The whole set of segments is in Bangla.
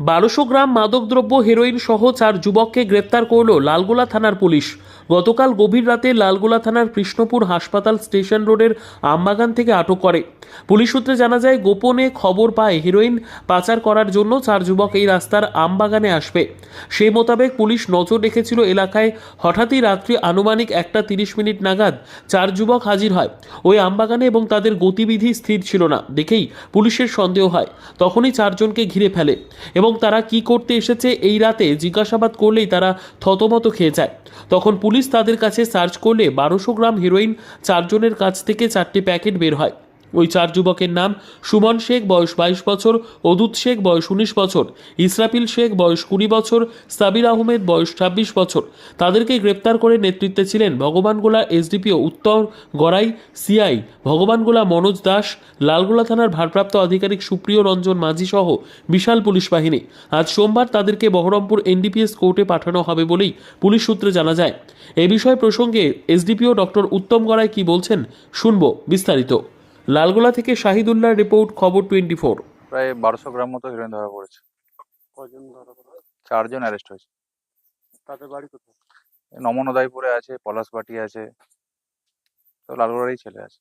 বারোশো গ্রাম মাদকদ্রব্য, হেরোইন সহ চার যুবককে গ্রেপ্তার করল লালগোলা থানার পুলিশ। গতকাল গভীর রাতে লালগোলা থানার কৃষ্ণপুর হাসপাতাল স্টেশন রোডের আমবাগান থেকে আটক করে। পুলিশ সূত্রে জানা যায়, গোপনে খবর পায় হিরোইন পাচার করার জন্য চার যুবক এই রাস্তার আমবাগানে আসবে। সেই মোতাবেক পুলিশ নজর রেখেছিল এলাকায় হঠাৎই রাত্রি আনুমানিক একটা তিরিশ মিনিট নাগাদ চার যুবক হাজির হয়। ওই আমবাগানে এবং তাদের গতিবিধি স্থির ছিল না, দেখেই পুলিশের সন্দেহ হয়। তখনই চারজনকে ঘিরে ফেলে এবং তারা কি করতে এসেছে এই রাতে জিজ্ঞাসাবাদ করলেই তারা থতমত খেয়ে যায়। তখন পুলিশ তাদের কাছে সার্চ করলে বারোশো গ্রাম হিরোইন চারজনের কাছ থেকে চারটি প্যাকেট বের হয়। ওই চার যুবকের নাম সুমন শেখ, বয়স বাইশ বছর, অদূত শেখ, বয়স উনিশ বছর, ইসরাফিল শেখ, বয়স কুড়ি বছর, সাবির আহমেদ, বয়স ছাব্বিশ বছর। তাদেরকে গ্রেপ্তার করে নেতৃত্বে ছিলেন ভগবানগোলা এসডিপিও উত্তর গড়াই, সিআই ভগবানগোলা মনোজ দাস, লালগোলা থানার ভারপ্রাপ্ত আধিকারিক সুপ্রিয় রঞ্জন মাঝি সহ বিশাল পুলিশ বাহিনী। আজ সোমবার তাদেরকে বহরমপুর এনডিপিএস কোর্টে পাঠানো হবে বলেই পুলিশ সূত্রে জানা যায়। এ বিষয় প্রসঙ্গে এসডিপিও ডক্টর উত্তম গড়াই কি বলছেন শুনব বিস্তারিত। লালগোলা থেকে Shahidullah report Khabar twenty four. প্রায় বারোশো গ্রাম মতো হিরোইন ধরা পড়েছে। কজন ধরা চারজন অ্যারেস্ট হয়েছে। তাদের বাড়ি কোথায়? নমনদাইপুরে আছে পলাশবাটি আছে তো লালগোড়ারই ছেলে আছে।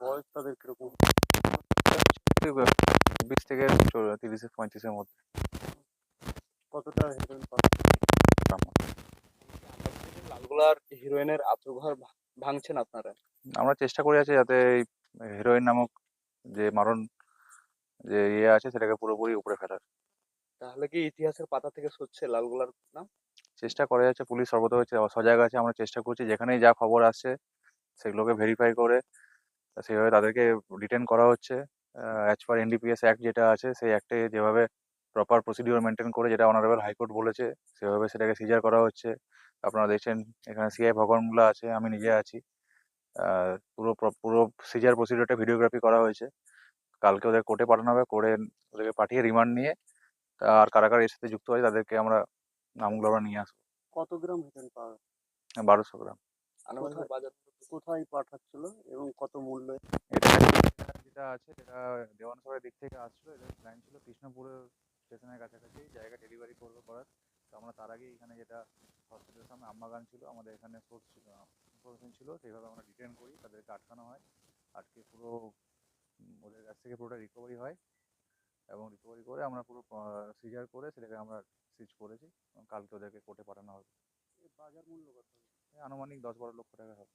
বয়স তাদের কীরকম? বিশ থেকে তিরিশ পঁয়ত্রিশের মধ্যে। কতটা হিরোইন লালগোলার হিরোইনের আত্মঘর ভাঙছেন আপনারা? আমরা চেষ্টা করে আছি যাতে এই হিরোইন নামক যে মারণ যে ইয়ে আছে সেটাকে পুরোপুরি উপরে ফেলার। তাহলে কি ইতিহাসের পাতা থেকে সরছে লালগোলার নাম? চেষ্টা করে যাচ্ছে পুলিশ সর্বদা হচ্ছে সজাগ আছে আমরা চেষ্টা করছি যেখানেই যা খবর আসছে সেগুলোকে ভেরিফাই করে সেভাবে তাদেরকে ডিটেন করা হচ্ছে। অ্যাজ পার এনডিপিএস অ্যাক্ট যেটা আছে সেই অ্যাক্টে যেভাবে প্রপার প্রসিডিওর মেনটেন করে যেটা অনারেবল হাইকোর্ট বলেছে সেভাবে সেটাকে সিজার করা হচ্ছে। আপনারা দেখছেন এখানে সিআই ভগবানগুলো আছে আমি নিজে আছি। পুরো পুরো সিজার প্রসিডিওরটা ভিডিওগ্রাফি করা হয়েছে। কালকে ওদের কোর্টে পাঠানো হবে কোর্টে ওদেরকে পাঠিয়ে রিমান্ড নিয়ে আর কারা কারা এর সাথে যুক্ত আছে তাদেরকে আমরা নামগুলো আমরা নিয়ে আসব। কত গ্রাম হিরোইন পাওয়া বারোশো গ্রাম। আনুমানিক বাজার কোথায় পাঠাচ্ছিল এবং কত মূল্য? এটা যেটা আছে যেটা দেওয়ানসরের দিক থেকে আসছিল এটা প্ল্যান ছিল কৃষ্ণপুরের স্টেশনের কাছাকাছি জায়গা ডেলিভারি করব করার। তো আমরা তার আগেই এখানে যেটা হসপিটালের সামনে আমবাগান ছিল আমাদের এখানে সোর্স ছিল। ইনফরমেশন ছিল সেইভাবে আমরা ডিটেন করি তাদেরকে আটকানো হয়। আটকে পুরো ওদের কাছ থেকে পুরোটা রিকভারি হয় এবং রিকভারি করে আমরা পুরো সিজার করে সেটাকে আমরা সিজ করেছি। এবং কালকে ওদেরকে কোর্টে পাঠানো হবে। বাজার মূল্য কত? আনুমানিক দশ বারো লক্ষ টাকা হবে।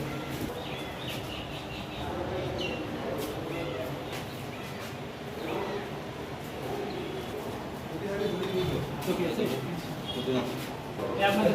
আপনার